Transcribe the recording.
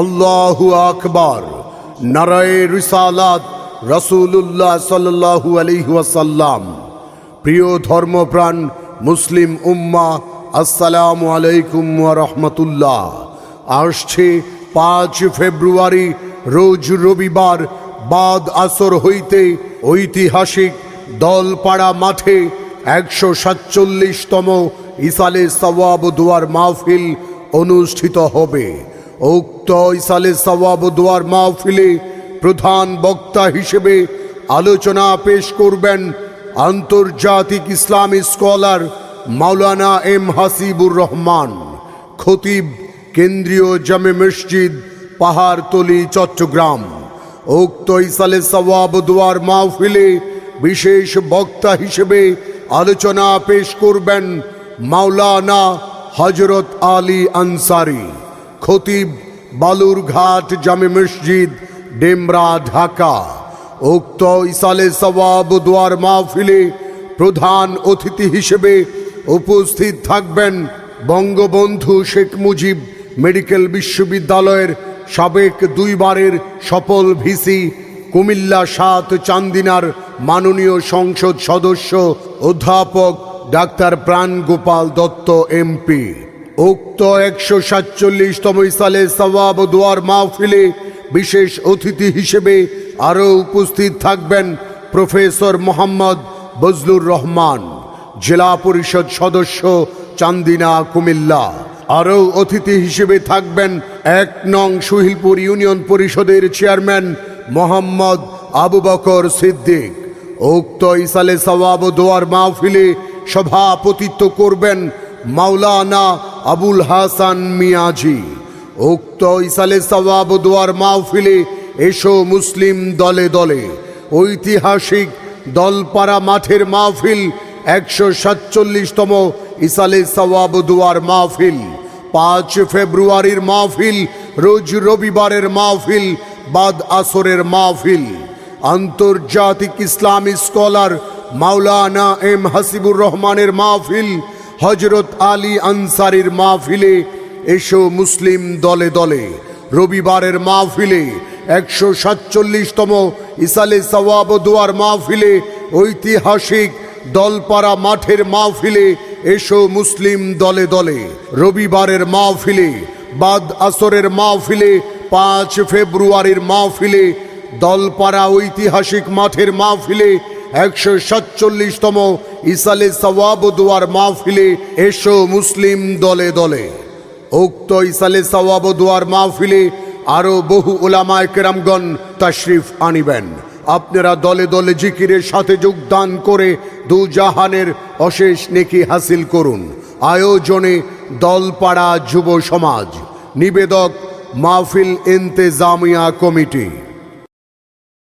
আল্লাহু আকবার, নারায়ে রিসালাত রসুল্লাহ সাল্লাহু আলহিহাসাল্লাম প্রিয় ধর্মপ্রাণ মুসলিম উম্মা, আসসালামু আলাইকুম রহমতুল্লাহ। আসছে পাঁচ ফেব্রুয়ারি, রোজ রবিবার বাদ আসর হইতে ঐতিহাসিক দলপাড়া মাঠে একশো সাতচল্লিশতম ইসালে সওয়াব দুয়ার মাহফিল অনুষ্ঠিত হবে। উক্ত ইসালে সওয়াব দুয়ার মাহফিলে প্রধান বক্তা হিসেবে আলোচনা পেশ করবেন আন্তর্জাতিক ইসলামী স্কলার মাওলানা এম হাসিবুর রহমান, খতিব কেন্দ্রীয় জামে মসজিদ, পাহাড়তলি, চট্টগ্রাম। উক্ত ইসালে সওয়াব দুয়ার মাহফিলে বিশেষ বক্তা হিসেবে আলোচনা পেশ করবেন মাওলানা হজরত আলী আনসারি। খতিব বালুরঘাট জামে মসজিদ, ডেমরা, ঢাকা। উক্ত ইসালে সওয়াব দুয়ার মাহফিলে প্রধান অতিথি হিসেবে উপস্থিত থাকবেন বঙ্গবন্ধু শেখ মুজিব মেডিকেল বিশ্ববিদ্যালয়ের সাবেক দুইবারের সফল ভিসি, কুমিল্লা সাত চান্দিনার মাননীয় সংসদ সদস্য অধ্যাপক ডাক্তার প্রাণ গোপাল দত্ত, এমপি। উক্ত একশো সাতচল্লিশতম সালে সওয়াব দোয়ার মাহফিলে বিশেষ অতিথি হিসেবে আরও উপস্থিত থাকবেন প্রফেসর মোহাম্মদ বজলুর রহমান, জেলা পরিষদ সদস্য চান্দিনা কুমিল্লা। আরও অতিথি হিসেবে থাকবেন এক নং সুহিলপুর ইউনিয়ন পরিষদের চেয়ারম্যান মোহাম্মদ আবু বকর সিদ্দিক। উক্ত ইসালে সওয়াব দোয়ার মাহফিলে সভাপতিত্ব করবেন মাওলানা আবুল হাসান মিয়াজি, উক্ত ইসালে সওয়াব দোয়ার মাহফিলে এসো মুসলিম দলে দলে। ঐতিহাসিক দলপাড়া মাঠের মাহফিল, একশো সাতচল্লিশতম ইসালে সওয়াব দুয়ার মাহফিল। পাঁচ ফেব্রুয়ারির মাহফিল, রোজ রবিবারের মাহফিল, বাদ আসরের মাহফিল। আন্তর্জাতিক ইসলামী স্কলার মাওলানা এম হাসিবুর রহমানের মাহফিল হজরত আলী আনসারির মাহফিলে এসো মুসলিম দলে দলে। রবিবারের মাহফিলে একশো সাতচল্লিশতম ইসালে সওয়াব দুয়ার মাহফিলে ঐতিহাসিক দলপাড়া মাঠের মাহফিলে এসো মুসলিম দলে দলে। রবিবারের মাহফিলে, বাদ আসরের মাহফিলে, পাঁচ ফেব্রুয়ারির মাহফিলে, দলপাড়া ঐতিহাসিক মাঠের মাহফিলে একশো সাতচল্লিশতম ইসালে সওয়াব দুয়ার মাহফিলে এসো মুসলিম দলে দলে। উক্ত ইসালে সওয়াব দুয়ার মাহফিলে আরও বহু ওলামায় কেরামগণ তাশরিফ আনিবেন। আপনারা দলে দলে জিকিরের সাথে যোগদান করে দু জাহানের অশেষ নেকি হাসিল করুন। আয়োজনে দলপাড়া যুব সমাজ, নিবেদক মাহফিল ইন্তেজামিয়া কমিটি।